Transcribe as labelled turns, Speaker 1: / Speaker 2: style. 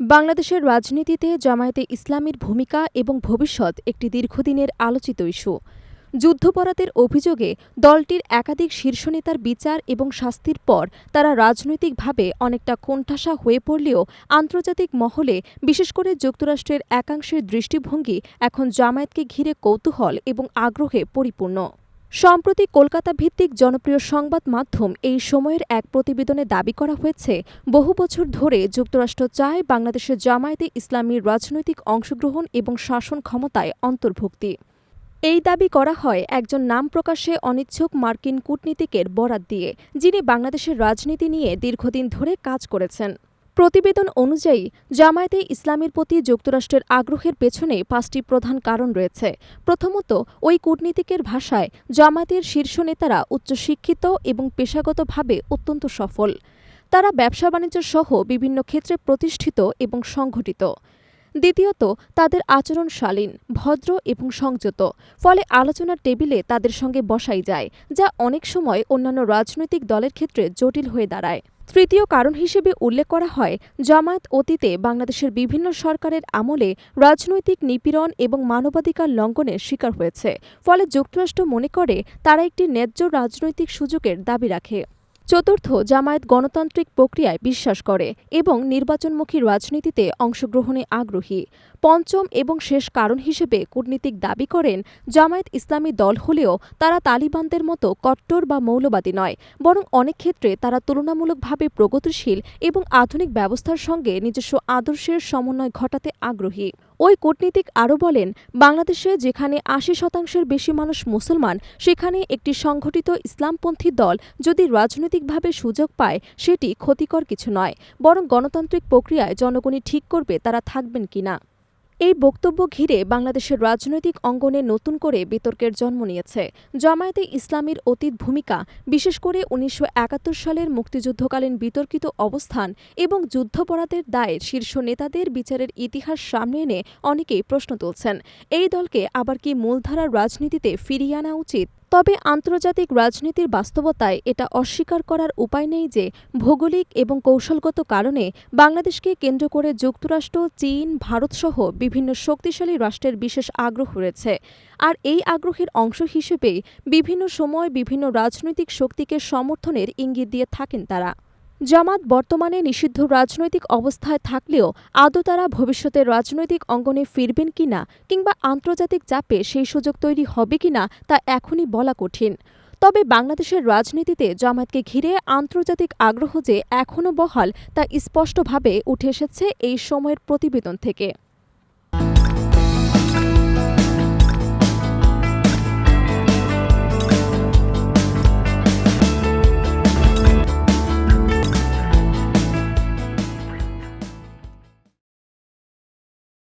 Speaker 1: বাংলাদেশের রাজনীতিতে জামায়াতে ইসলামীর ভূমিকা এবং ভবিষ্যৎ একটি দীর্ঘদিনের আলোচিত ইস্যু। যুদ্ধপরাধের অভিযোগে দলটির একাধিক শীর্ষ নেতার বিচার এবং শাস্তির পর তারা রাজনৈতিকভাবে অনেকটা কোণঠাসা হয়ে পড়লেও আন্তর্জাতিক মহলে, বিশেষ করে যুক্তরাষ্ট্রের একাংশের দৃষ্টিভঙ্গি এখন জামায়াতকে ঘিরে কৌতূহল এবং আগ্রহে পরিপূর্ণ। সম্প্রতি কলকাতা ভিত্তিক জনপ্রিয় সংবাদ মাধ্যম এই সময়ের এক প্রতিবেদনে দাবি করা হয়েছে, বহু বছর ধরে যুক্তরাষ্ট্র চায় বাংলাদেশের জামায়াতে ইসলামীর রাজনৈতিক অংশগ্রহণ এবং শাসন ক্ষমতায় অন্তর্ভুক্তি। এই দাবি করা হয় একজন নাম প্রকাশে অনিচ্ছুক মার্কিন কূটনীতিকের বরাত দিয়ে, যিনি বাংলাদেশের রাজনীতি নিয়ে দীর্ঘদিন ধরে কাজ করেছেন। প্রতিবেদন অনুযায়ী, জামায়াতে ইসলামের প্রতি যুক্তরাষ্ট্রের আগ্রহের পেছনে পাঁচটি প্রধান কারণ রয়েছে। প্রথমত, ওই কূটনীতিকের ভাষায় জামায়াতের শীর্ষ নেতারা উচ্চশিক্ষিত এবং পেশাগতভাবে অত্যন্ত সফল। তারা ব্যবসা বাণিজ্য সহ বিভিন্ন ক্ষেত্রে প্রতিষ্ঠিত এবং সংঘটিত দ্বিতীয়ত, তাদের আচরণ শালীন, ভদ্র এবং সংযত। ফলে আলোচনার টেবিলে তাদের সঙ্গে বসাই যায়, যা অনেক সময় অন্যান্য রাজনৈতিক দলের ক্ষেত্রে জটিল হয়ে দাঁড়ায়। তৃতীয় কারণ হিসেবে উল্লেখ করা হয়, জামায়াত অতীতে বাংলাদেশের বিভিন্ন সরকারের আমলে রাজনৈতিক নিপীড়ন এবং মানবাধিকার লঙ্ঘনের শিকার হয়েছে। ফলে যুক্তরাষ্ট্র মনে করে, তারা একটি ন্যায্য রাজনৈতিক সুযোগের দাবি রাখে। চতুর্থ জামায়াত গণতান্ত্রিক প্রক্রিয়ায় বিশ্বাস করে এবং নির্বাচনমুখী রাজনীতিতে অংশগ্রহণে আগ্রহী। পঞ্চম এবং শেষ কারণ হিসেবে কূটনীতিক দাবি করেন, জামায়াত ইসলামী দল হলেও তারা তালিবানদের মতো কট্টর বা মৌলবাদী নয়, বরং অনেক ক্ষেত্রে তারা তুলনামূলকভাবে প্রগতিশীল এবং আধুনিক ব্যবস্থার সঙ্গে নিজস্ব আদর্শের সমন্বয় ঘটাতে আগ্রহী। ওই কূটনীতিক আরও বলেন, বাংলাদেশে যেখানে আশি শতাংশের বেশি মানুষ মুসলমান, সেখানে একটি সংঘটিত ইসলামপন্থী দল যদি রাজনৈতিকভাবে সুযোগ পায়, সেটি ক্ষতিকর কিছু নয়, বরং গণতান্ত্রিক প্রক্রিয়ায় জনগণই ঠিক করবে তারা থাকবেন কিনা। এই বক্তব্য ঘিরে বাংলাদেশের রাজনৈতিক অঙ্গনে নতুন করে বিতর্কের জন্ম নিয়েছে। জামায়াতে ইসলামীর অতীত ভূমিকা, বিশেষ করে উনিশশো একাত্তর সালের মুক্তিযুদ্ধকালীন বিতর্কিত অবস্থান এবং যুদ্ধপরাধের দায়ে শীর্ষ নেতাদের বিচারের ইতিহাস সামনে এনে অনেকেই প্রশ্ন তুলছেন। এই দলকে আবার কি মূলধারার রাজনীতিতে ফিরিয়ে আনা উচিত? তবে আন্তর্জাতিক রাজনীতির বাস্তবতায় এটা অস্বীকার করার উপায় নেই যে ভৌগোলিক এবং কৌশলগত কারণে বাংলাদেশকে কেন্দ্র করে যুক্তরাষ্ট্র, চীন, ভারতসহ বিভিন্ন শক্তিশালী রাষ্ট্রের বিশেষ আগ্রহ রয়েছে। আর এই আগ্রহের অংশ হিসেবেই বিভিন্ন সময় বিভিন্ন রাজনৈতিক শক্তিকে সমর্থনের ইঙ্গিত দিয়ে থাকেন তারা। জামাত বর্তমানে নিষিদ্ধ রাজনৈতিক অবস্থায় থাকলেও আদৌ তারা ভবিষ্যতে রাজনৈতিক অঙ্গনে ফিরবেন কিনা কিংবা আন্তর্জাতিক চাপে সেই সুযোগ তৈরি হবে কিনা তা এখনই বলা কঠিন। তবে বাংলাদেশের রাজনীতিতে জামাতকে ঘিরে আন্তর্জাতিক আগ্রহ যে এখনও বহাল তা স্পষ্টভাবে উঠে এসেছে এই সময়ের প্রতিবেদন থেকে।